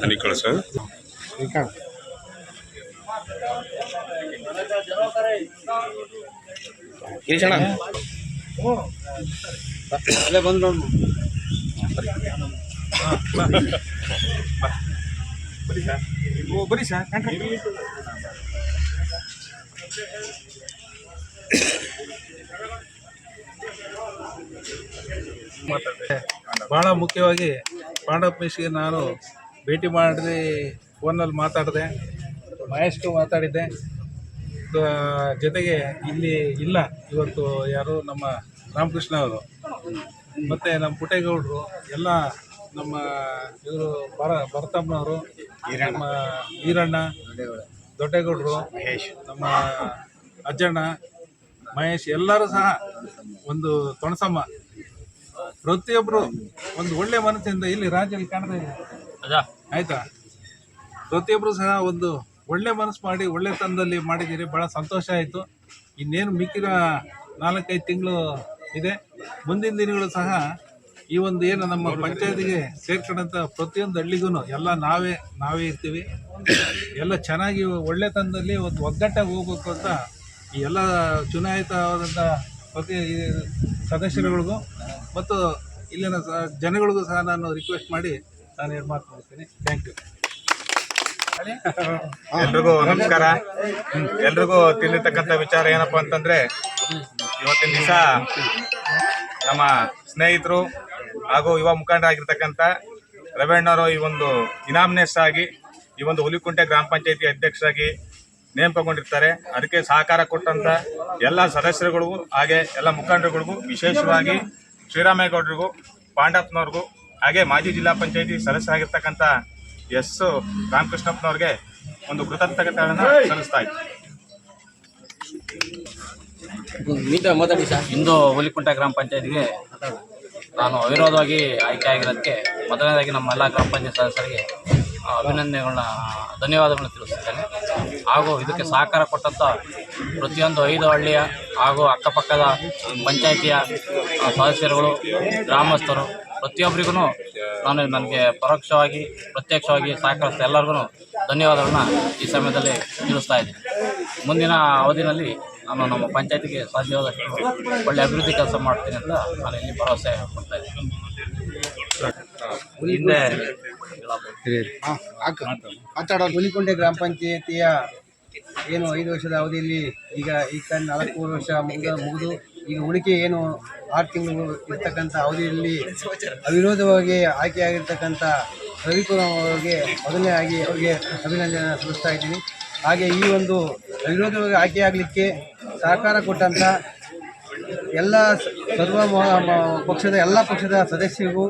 ಹನಿ sir. ಗಿರೀಶಣ್ಣ ಅಲ್ಲೇ ಬಂದು ನೋಡು. ಬರೀ ಸರ್ ಬಹಳ ಮುಖ್ಯವಾಗಿ ಪಾಂಡಪ್ ಮಿಶ್ಗೆ ನಾನು ಭೇಟಿ ಮಾಡಿ ಫೋನಲ್ಲಿ ಮಾತಾಡಿದೆ. ಮಹೇಶ್ಗೂ ಮಾತಾಡಿದ್ದೆ. ಜೊತೆಗೆ ಇಲ್ಲಿ ಇಲ್ಲ. ಇವತ್ತು ಯಾರು ನಮ್ಮ ರಾಮಕೃಷ್ಣ ಅವರು. ಮತ್ತು ನಮ್ಮ ಪುಟ್ಟೇಗೌಡರು, ಎಲ್ಲ ನಮ್ಮ ಇವರು ಬರ, ಭರತಮ್ಮನವರು, ನಮ್ಮ ಈರಣ್ಣ, ದೊಡ್ಡೇಗೌಡರು, ನಮ್ಮ ಅಜ್ಜಣ್ಣ, ಮಹೇಶ್ ಎಲ್ಲರೂ ಸಹ ಒಂದು ತೊಣಸಮ್ಮ. ಪ್ರತಿಯೊಬ್ಬರು ಒಂದು ಒಳ್ಳೆ ಮನಸ್ಸಿಂದ ಇಲ್ಲಿ ರಾಜ್ಯದಲ್ಲಿ ಕಾಣ್ತಾ ಇದೆ ಆಯ್ತಾ? ಪ್ರತಿಯೊಬ್ಬರು ಸಹ ಒಂದು ಒಳ್ಳೆ ಮನಸ್ಸು ಮಾಡಿ ಒಳ್ಳೆ ತನದಲ್ಲಿ ಮಾಡಿದ್ದೀರಿ ಭಾಳ ಸಂತೋಷ ಆಯಿತು. ಇನ್ನೇನು ಮಿಕ್ಕಿದ ನಾಲ್ಕೈದು ತಿಂಗಳು ಇದೆ. ಮುಂದಿನ ದಿನಗಳು ಸಹ ಈ ಒಂದು ಏನು ನಮ್ಮ ಪಂಚಾಯತಿಗೆ ಸೇರ್ಕೊಂಡಂಥ ಪ್ರತಿಯೊಂದು ಹಳ್ಳಿಗೂ ಎಲ್ಲ ನಾವೇ ನಾವೇ ಇರ್ತೀವಿ. ಎಲ್ಲ ಚೆನ್ನಾಗಿ ಒಳ್ಳೆ ತನದಲ್ಲಿ ಒಂದು ಒಗ್ಗಟ್ಟಾಗಿ ಹೋಗ್ಬೇಕು ಅಂತ ಈ ಎಲ್ಲ ಚುನಾಯಿತವಾದಂಥ ಪ್ರತಿ ಸದಸ್ಯರುಗಳಿಗೂ ಮತ್ತು ಇಲ್ಲಿನ ಸಹ ಜನಗಳಿಗೂ ಸಹ ನಾನು ರಿಕ್ವೆಸ್ಟ್ ಮಾಡಿ ನಾನು ಏನು ಮಾತು ಮಾಡ್ತೀನಿ ಥ್ಯಾಂಕ್ ಯು ಎಲ್ರಿಗೂ ನಮಸ್ಕಾರ. ಎಲ್ರಿಗೂ ತಿಳಿರ್ತಕ್ಕಂಥ ವಿಚಾರ ಏನಪ್ಪ ಅಂತಂದ್ರೆ ಇವತ್ತಿನ ದಿವಸ ನಮ್ಮ ಸ್ನೇಹಿತರು ಹಾಗೂ ಯುವ ಮುಖಂಡರಾಗಿರ್ತಕ್ಕಂಥ ರವಣ್ಣವರು ಈ ಒಂದು ಇನಾಮ್ನೆಸ್ ಆಗಿ ಈ ಒಂದು ಹುಲಿಕುಂಟೆ ಗ್ರಾಮ ಪಂಚಾಯತಿ ಅಧ್ಯಕ್ಷರಾಗಿ ನೇಮಕಗೊಂಡಿರ್ತಾರೆ ಅದಕ್ಕೆ ಸಹಕಾರ ಕೊಟ್ಟಂತ ಎಲ್ಲ ಸದಸ್ಯರುಗಳಿಗೂ ಹಾಗೆ ಎಲ್ಲ ಮುಖಂಡರುಗಳಿಗೂ ವಿಶೇಷವಾಗಿ ಶ್ರೀರಾಮೇಗೌಡರಿಗೂ ಪಾಂಡಪ್ಪನವ್ರಿಗೂ ಹಾಗೆ ಮಾಜಿ ಜಿಲ್ಲಾ ಪಂಚಾಯತಿ ಸದಸ್ಯರಾಗಿರ್ತಕ್ಕಂಥ ಎಸ್ ರಾಮಕೃಷ್ಣಪ್ಪನವ್ರಿಗೆ ಒಂದು ಕೃತಜ್ಞತೆಗಳನ್ನು ಸಲ್ಲಿಸ್ತಾ ಸರ್ ಇಂದು ಹುಲಿಕುಂಟ ಗ್ರಾಮ ಪಂಚಾಯತಿಗೆ ನಾನು ಅವಿರೋಧವಾಗಿ ಆಯ್ಕೆ ಆಗಿರೋದಕ್ಕೆ ಮೊದಲನೇದಾಗಿ ನಮ್ಮ ಎಲ್ಲ ಗ್ರಾಮ ಪಂಚಾಯತ್ ಸದಸ್ಯರಿಗೆ ಅಭಿನಂದನೆಗಳನ್ನ, ಧನ್ಯವಾದಗಳನ್ನ ತಿಳಿಸುತ್ತೇನೆ. ಹಾಗೂ ಇದಕ್ಕೆ ಸಹಕಾರ ಕೊಟ್ಟಂಥ ಪ್ರತಿಯೊಂದು ಐದು ಹಳ್ಳಿಯ ಹಾಗೂ ಅಕ್ಕಪಕ್ಕದ ಪಂಚಾಯಿತಿಯ ಸದಸ್ಯರುಗಳು, ಗ್ರಾಮಸ್ಥರು ಪ್ರತಿಯೊಬ್ಬರಿಗೂ ನಾನು ನನಗೆ ಪರೋಕ್ಷವಾಗಿ, ಪ್ರತ್ಯಕ್ಷವಾಗಿ ಸಹಕರಿಸಿದ ಎಲ್ಲರಿಗೂ ಧನ್ಯವಾದಗಳನ್ನ ಈ ಸಮಯದಲ್ಲಿ ತಿಳಿಸ್ತಾ ಇದ್ದೀನಿ. ಮುಂದಿನ ಅವಧಿನಲ್ಲಿ ನಾನು ನಮ್ಮ ಪಂಚಾಯತಿಗೆ ಸಾಧ್ಯವಾದಷ್ಟು ಒಳ್ಳೆ ಅಭಿವೃದ್ಧಿ ಕೆಲಸ ಮಾಡ್ತೀನಿ ಅಂತ ನಾನು ಇಲ್ಲಿ ಭರವಸೆ ಕೊಡ್ತಾ ಇದ್ದೀನಿ. ಹಿಂದೆ ಮಾತಾಡೋ ಹುಲಿಕೊಂಡೆ ಗ್ರಾಮ ಪಂಚಾಯತಿಯ ಏನು ಐದು ವರ್ಷದ ಅವಧಿಯಲ್ಲಿ ಈಗ ಈ ನಾಲ್ಕೂವರೆ ವರ್ಷ ಮುಗಿದ ಮುಗಿದು ಈಗ ಉಳಿಕೆ ಏನು ಆರು ತಿಂಗಳು ಇರ್ತಕ್ಕಂಥ ಅವಧಿಯಲ್ಲಿ ಅವಿರೋಧವಾಗಿ ಆಯ್ಕೆಯಾಗಿರ್ತಕ್ಕಂಥ ರವಿಕುಮಾರ್ ಅವರಿಗೆ ಮೊದಲನೇ ಆಗಿ ಅವರಿಗೆ ಅಭಿನಂದನೆ ಸಲ್ಲಿಸ್ತಾ ಇದ್ದೀನಿ. ಹಾಗೆ ಈ ಒಂದು ಅವಿರೋಧವಾಗಿ ಆಯ್ಕೆಯಾಗಲಿಕ್ಕೆ ಸಹಕಾರ ಕೊಟ್ಟಂಥ ಎಲ್ಲ ಸರ್ವ ಪಕ್ಷದ ಎಲ್ಲ ಪಕ್ಷದ ಸದಸ್ಯರಿಗೂ,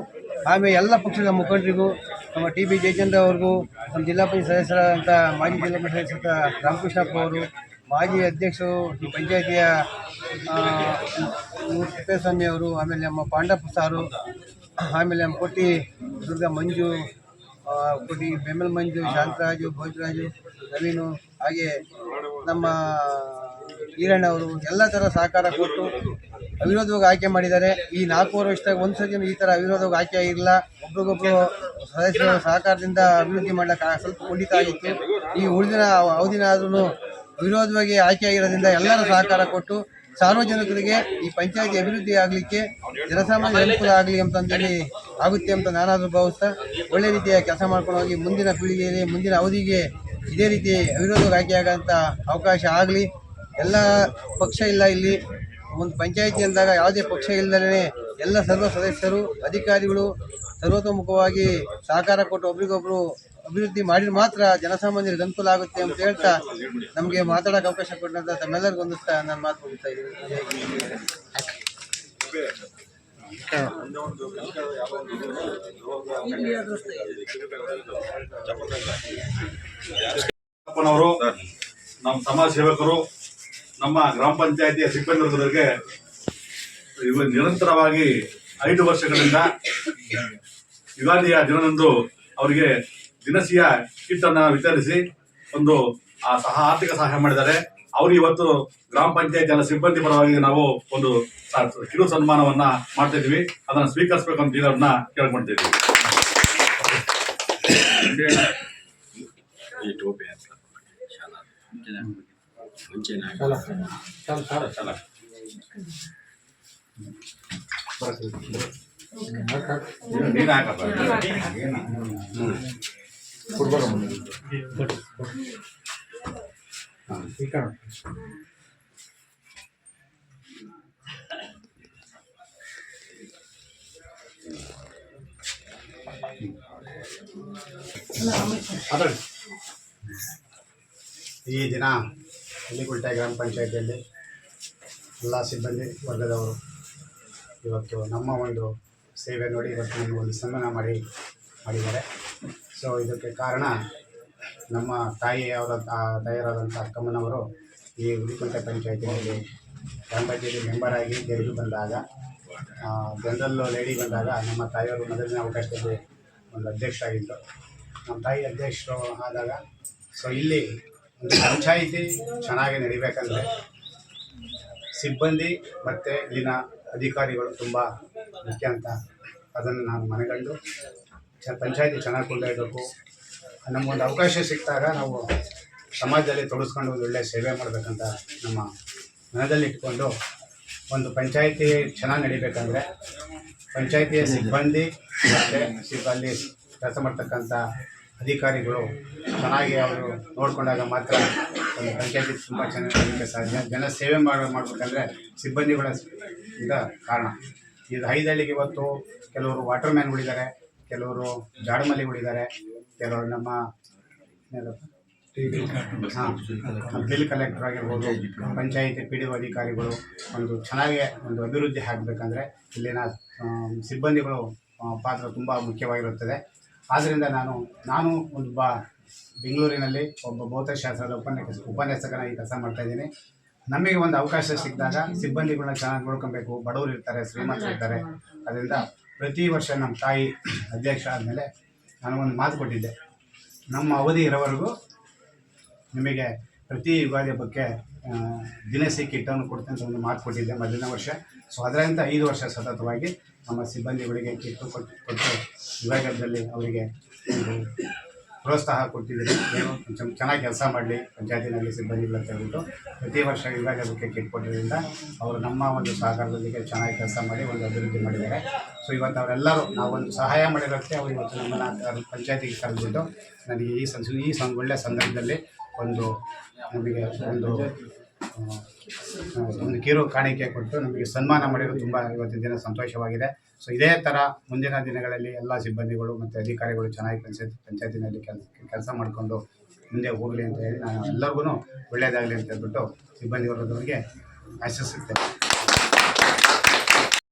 ಆಮೇಲೆ ಎಲ್ಲ ಪಕ್ಷದ ಮುಖಂಡರಿಗೂ ನಮ್ಮ ಟಿ ಬಿ ಜಯಚಂದ್ರ ಅವ್ರಿಗೂ ನಮ್ಮ ಜಿಲ್ಲಾ ಪಂಚಾಯತ್ ಸದಸ್ಯರಾದಂಥ ಮಾಜಿ ಜಿಲ್ಲಾ ಪಂಚಾಯತ್ ಸದಸ್ಯ ರಾಮಕೃಷ್ಣಪ್ಪ ಅವರು ಮಾಜಿ ಅಧ್ಯಕ್ಷರು ಈ ಪಂಚಾಯತಿಯ ತಿಪ್ಪೇಸ್ವಾಮಿ ಅವರು ಆಮೇಲೆ ನಮ್ಮ ಪಾಂಡಪ್ಪ ಸಾರು ಆಮೇಲೆ ನಮ್ಮ ಕೊಟ್ಟಿ ದುರ್ಗಾ ಮಂಜು ಆ, ಕೊಟ್ಟಿ ಬೆಮ್ಮಲ್ ಮಂಜು ಶಾಂತರಾಜು ಭೋಜರಾಜು ನವೀನು ಹಾಗೆ ನಮ್ಮ ಈರಣ್ಣವರು ಎಲ್ಲ ಥರ ಸಹಕಾರ ಕೊಟ್ಟು ಅವಿರೋಧವಾಗಿ ಆಯ್ಕೆ ಮಾಡಿದ್ದಾರೆ. ಈ ನಾಲ್ಕೂವರೆ ವರ್ಷದಾಗ ಒಂದು ಸತಿ ಈ ಥರ ಅವಿರೋಧವಾಗಿ ಆಯ್ಕೆ ಆಗಿರಲಿಲ್ಲ ಒಬ್ರಿಗೊಬ್ರು ಸದಸ್ಯರ ಸಹಕಾರದಿಂದ ಅಭಿವೃದ್ಧಿ ಮಾಡಲಿಕ್ಕೆ ಸ್ವಲ್ಪ ಕುಂಠಿತ ಆಗಿತ್ತು. ಈ ಉಳಿದಿನ ಅವಧಿನ ಆದ್ರೂ ವಿರೋಧವಾಗಿ ಆಯ್ಕೆ ಆಗಿರೋದ್ರಿಂದ ಎಲ್ಲರ ಸಹಕಾರ ಕೊಟ್ಟು ಸಾರ್ವಜನಿಕರಿಗೆ ಈ ಪಂಚಾಯತಿ ಅಭಿವೃದ್ಧಿ ಆಗಲಿಕ್ಕೆ ಜನಸಾಮಾನ್ಯ ಅನುಕೂಲ ಆಗಲಿ ಅಂತಂದೇಳಿ ಆಗುತ್ತೆ ಅಂತ ನಾನಾದರೂ ಭಾವಿಸ್ತಾ ಒಳ್ಳೆ ರೀತಿಯ ಕೆಲಸ ಮಾಡ್ಕೊಂಡು ಹೋಗಿ ಮುಂದಿನ ಪೀಳಿಗೆಯಲ್ಲಿ ಮುಂದಿನ ಅವಧಿಗೆ ಇದೇ ರೀತಿ ಅವಿರೋಧವಾಗಿ ಆಗೋಂಥ ಅವಕಾಶ ಆಗಲಿ. ಎಲ್ಲ ಪಕ್ಷ ಇಲ್ಲ ಇಲ್ಲಿ. ಒಂದು ಪಂಚಾಯಿತಿ ಅಂದಾಗ ಯಾವುದೇ ಪಕ್ಷ ಇಲ್ಲದೇ ಎಲ್ಲ ಸರ್ವ ಸದಸ್ಯರು, ಅಧಿಕಾರಿಗಳು ಸರ್ವತೋಮುಖವಾಗಿ ಸಹಕಾರ ಕೊಟ್ಟು ಒಬ್ರಿಗೊಬ್ರು ಅಭಿವೃದ್ಧಿ ಮಾಡಿದ್ರೆ ಮಾತ್ರ ಜನಸಾಮಾನ್ಯರಿಗೆ ಅನುಕೂಲ ಆಗುತ್ತೆ ಅಂತ ಹೇಳ್ತಾ ನಮಗೆ ಮಾತಾಡೋಕೆ ಅವಕಾಶ ಕೊಟ್ಟಂತ ತಮ್ಮೆಲ್ಲರಿಗೂ ಹೊಂದಿಸ್ತಾ ನಾನು ಮಾತು ಮುಗಿಸ್ತಾ ಇದ್ದೀನಿ. ನಮ್ಮ ಸಮಾಜ ಸೇವಕರು ನಮ್ಮ ಗ್ರಾಮ ಪಂಚಾಯತಿಯ ಸಿಬ್ಬಂದಿ ವರ್ಗದವರಿಗೆ ಇವ ನಿರಂತರವಾಗಿ ಐದು ವರ್ಷಗಳಿಂದ ಯುಗಾದಿಯ ದಿನದಂದು ಅವರಿಗೆ ದಿನಸಿಯ ಕಿಟ್ ಅನ್ನ ವಿತರಿಸಿ ಒಂದು ಆ ಸಹ ಆರ್ಥಿಕ ಸಹಾಯ ಮಾಡಿದ್ದಾರೆ. ಅವರು ಇವತ್ತು ಗ್ರಾಮ ಪಂಚಾಯತ್ ಎಲ್ಲ ಸಿಬ್ಬಂದಿ ಪರವಾಗಿ ನಾವು ಒಂದು ಕಿರು ಸನ್ಮಾನವನ್ನ ಮಾಡ್ತಾ ಇದೀವಿ ಅದನ್ನ ಸ್ವೀಕರಿಸಬೇಕು ಅಂತ ಅವ್ರನ್ನ ಕೇಳ್ಕೊಂತಿದ್ದೀವಿ ನೀನ್ ಹಾಕಪ್ಪ. ಈ ದಿನ ಹುಲಿಗುಂಟೆ ಗ್ರಾಮ ಪಂಚಾಯತಿಯಲ್ಲಿ ಎಲ್ಲ ಸಿಬ್ಬಂದಿ ವರ್ಗದವರು ಇವತ್ತು ನಮ್ಮ ಒಂದು ಸೇವೆ ನೋಡಿ ಇವತ್ತು ನಮಗೆ ಒಂದು ಸನ್ಮಾನ ಮಾಡಿ ಮಾಡಿದ್ದಾರೆ. ಸೊ ಇದಕ್ಕೆ ಕಾರಣ ನಮ್ಮ ತಾಯಿಯವರ ತಾಯಿಯರಾದಂಥ ಅಕ್ಕಮ್ಮನವರು ಈ ಹುಲಿಕುಂಟೆ ಪಂಚಾಯಿತಿಯಲ್ಲಿ ಗ್ರಾಮ ಪಂಚಾಯತಿ ಮೆಂಬರ್ ಆಗಿ ಗೆದ್ದು ಬಂದಾಗ ಜನರಲ್ ಲೇಡಿ ಬಂದಾಗ ನಮ್ಮ ತಾಯಿಯವರು ಮೊದಲನೇ ಅವಕಾಶದಲ್ಲಿ ಒಂದು ಅಧ್ಯಕ್ಷ ಆಗಿತ್ತು ನಮ್ಮ ತಾಯಿ ಅಧ್ಯಕ್ಷರು ಆದಾಗ ಸೊ ಇಲ್ಲಿ ಪಂಚಾಯಿತಿ ಚೆನ್ನಾಗಿ ನಡಿಬೇಕಂದ್ರೆ ಸಿಬ್ಬಂದಿ ಮತ್ತು ಇಲ್ಲಿನ ಅಧಿಕಾರಿಗಳು ತುಂಬ ಮುಖ್ಯ ಅಂತ ಅದನ್ನು ನಾನು ಮನೆಗಂಡು ಚ ಪಂಚಾಯಿತಿ ಚೆನ್ನಾಗಿ ಕೊಂಡೊಯ್ಯಬೇಕು ನಮಗೊಂದು ಅವಕಾಶ ಸಿಕ್ಕಿದಾಗ ನಾವು ಸಮಾಜದಲ್ಲಿ ತೊಡಸ್ಕೊಂಡು ಒಂದು ಒಳ್ಳೆಯ ಸೇವೆ ಮಾಡಬೇಕಂತ ನಮ್ಮ ಮನದಲ್ಲಿ ಇಟ್ಕೊಂಡು ಒಂದು ಪಂಚಾಯಿತಿ ಚೆನ್ನಾಗಿ ನಡಿಬೇಕಂದ್ರೆ ಪಂಚಾಯಿತಿಯ ಸಿಬ್ಬಂದಿ ಮತ್ತು ಸಿಬ್ಬಂದಿ ಕೆಲಸ ಮಾಡ್ತಕ್ಕಂಥ ಅಧಿಕಾರಿಗಳು ಚೆನ್ನಾಗಿ ಅವರು ನೋಡಿಕೊಂಡಾಗ ಮಾತ್ರ ಒಂದು ಪಂಚಾಯತಿ ತುಂಬ ಚೆನ್ನಾಗಿ ಸಾಧ್ಯ. ಜನ ಸೇವೆ ಮಾಡೋ ಮಾಡಬೇಕಂದ್ರೆ ಸಿಬ್ಬಂದಿಗಳ ಇಂದ ಕಾರಣ. ಇದು ಐದಳ್ಳಿಗೆ ಇವತ್ತು ಕೆಲವರು ವಾಟರ್ ಮ್ಯಾನ್ಗಳಿದ್ದಾರೆ ಕೆಲವರು ಜಾಡಮಲ್ಲಿಗಳಿದ್ದಾರೆ ಕೆಲವರು ನಮ್ಮ ಬಿಲ್ ಕಲೆಕ್ಟರ್ ಆಗಿರ್ಬೋದು, ಪಂಚಾಯಿತಿ ಪಿ ಡಿ ಒ ಅಧಿಕಾರಿಗಳು ಒಂದು ಚೆನ್ನಾಗಿ ಒಂದು ಅಭಿವೃದ್ಧಿ ಆಗಬೇಕಂದ್ರೆ ಇಲ್ಲಿನ ಸಿಬ್ಬಂದಿಗಳು ಪಾತ್ರ ತುಂಬ ಮುಖ್ಯವಾಗಿರುತ್ತದೆ. ಆದ್ದರಿಂದ ನಾನು ನಾನು ಒಂದು ಬಾ ಬೆಂಗಳೂರಿನಲ್ಲಿ ಒಬ್ಬ ಭೌತಶಾಸ್ತ್ರದ ಉಪನ್ಯಾಸ ಉಪನ್ಯಾಸಕನಾಗಿ ಕೆಲಸ ಮಾಡ್ತಾ ಇದ್ದೀನಿ. ನಮಗೆ ಒಂದು ಅವಕಾಶ ಸಿಕ್ಕಿದಾಗ ಸಿಬ್ಬಂದಿಗಳನ್ನ ಚೆನ್ನಾಗಿ ನೋಡ್ಕೊಬೇಕು. ಬಡವರು ಇರ್ತಾರೆ ಶ್ರೀಮಂತರು ಇರ್ತಾರೆ. ಅದರಿಂದ ಪ್ರತಿ ವರ್ಷ ನಮ್ಮ ತಾಯಿ ಅಧ್ಯಕ್ಷ ಆದಮೇಲೆ ನಾನು ಒಂದು ಮಾತು ಕೊಟ್ಟಿದ್ದೆ. ನಮ್ಮ ಅವಧಿ ಇರೋವರೆಗೂ ನಿಮಗೆ ಪ್ರತಿ ಯುಗಾದಿ ಬಗ್ಗೆ ದಿನಸಿ ಕಿಟ್ಟನ್ನು ಕೊಡ್ತೀನಿ ಅಂತ ಒಂದು ಮಾತು ಕೊಟ್ಟಿದ್ದೆ ಮೊದಲನೇ ವರ್ಷ. ಸೊ ಅದರಂತೆ ಐದು ವರ್ಷ ಸತತವಾಗಿ ನಮ್ಮ ಸಿಬ್ಬಂದಿಗಳಿಗೆ ಕಿಟ್ಟು ಕೊಟ್ಟು ಕೊಟ್ಟು ವಿಭಾಗದಲ್ಲಿ ಅವರಿಗೆ ಪ್ರೋತ್ಸಾಹ ಕೊಟ್ಟಿದ್ದೀನಿ ಏನು ಚೆನ್ನಾಗಿ ಕೆಲಸ ಮಾಡಲಿ, ಪಂಚಾಯತಿನಲ್ಲಿ ಸಿಬ್ಬಂದಿಗಳು ಅಂತ ಹೇಳ್ಬಿಟ್ಟು ಪ್ರತಿ ವರ್ಷ ವಿಭಾಗದಕ್ಕೆ ಕಿಟ್ ಕೊಟ್ಟಿದ್ದರಿಂದ ಅವರು ನಮ್ಮ ಒಂದು ಸಹಕಾರದೊಂದಿಗೆ ಚೆನ್ನಾಗಿ ಕೆಲಸ ಮಾಡಿ, ಒಂದು ಅಭಿವೃದ್ಧಿ ಮಾಡಿದ್ದಾರೆ. ಸೊ ಇವತ್ತು ಅವರೆಲ್ಲರೂ ನಾವೊಂದು ಸಹಾಯ ಮಾಡಿರೋಕ್ಕೆ ಅವರು ಇವತ್ತು ನಮ್ಮನ್ನು ಪಂಚಾಯತಿಗೆ ಕರೆದ್ಬಿಟ್ಟು ನನಗೆ ಈ ಸಂ ಈ ಒಳ್ಳೆಯ ಸಂದರ್ಭದಲ್ಲಿ ಒಂದು ನಮಗೆ ಒಂದು ಒಂದು ಕಿರು ಕಾಣಿಕೆ ಕೊಟ್ಟು ನಮಗೆ ಸನ್ಮಾನ ಮಾಡಿರೋದು ತುಂಬ ಇವತ್ತಿನ ದಿನ ಸಂತೋಷವಾಗಿದೆ. ಸೊ ಇದೇ ಥರ ಮುಂದಿನ ದಿನಗಳಲ್ಲಿ ಎಲ್ಲ ಸಿಬ್ಬಂದಿಗಳು ಮತ್ತು ಅಧಿಕಾರಿಗಳು ಚೆನ್ನಾಗಿ ಪಂಚಾಯತ್, ಪಂಚಾಯತಿನಲ್ಲಿ ಕೆಲಸ ಕೆಲಸ ಮಾಡಿಕೊಂಡು ಮುಂದೆ ಹೋಗಲಿ ಅಂತ ಹೇಳಿ ನಾನು ಎಲ್ಲರಿಗೂ ಒಳ್ಳೆಯದಾಗಲಿ ಅಂತ ಹೇಳ್ಬಿಟ್ಟು ಸಿಬ್ಬಂದಿ ವರ್ಗದವರಿಗೆ ಆಶಿಸುತ್ತೇನೆ.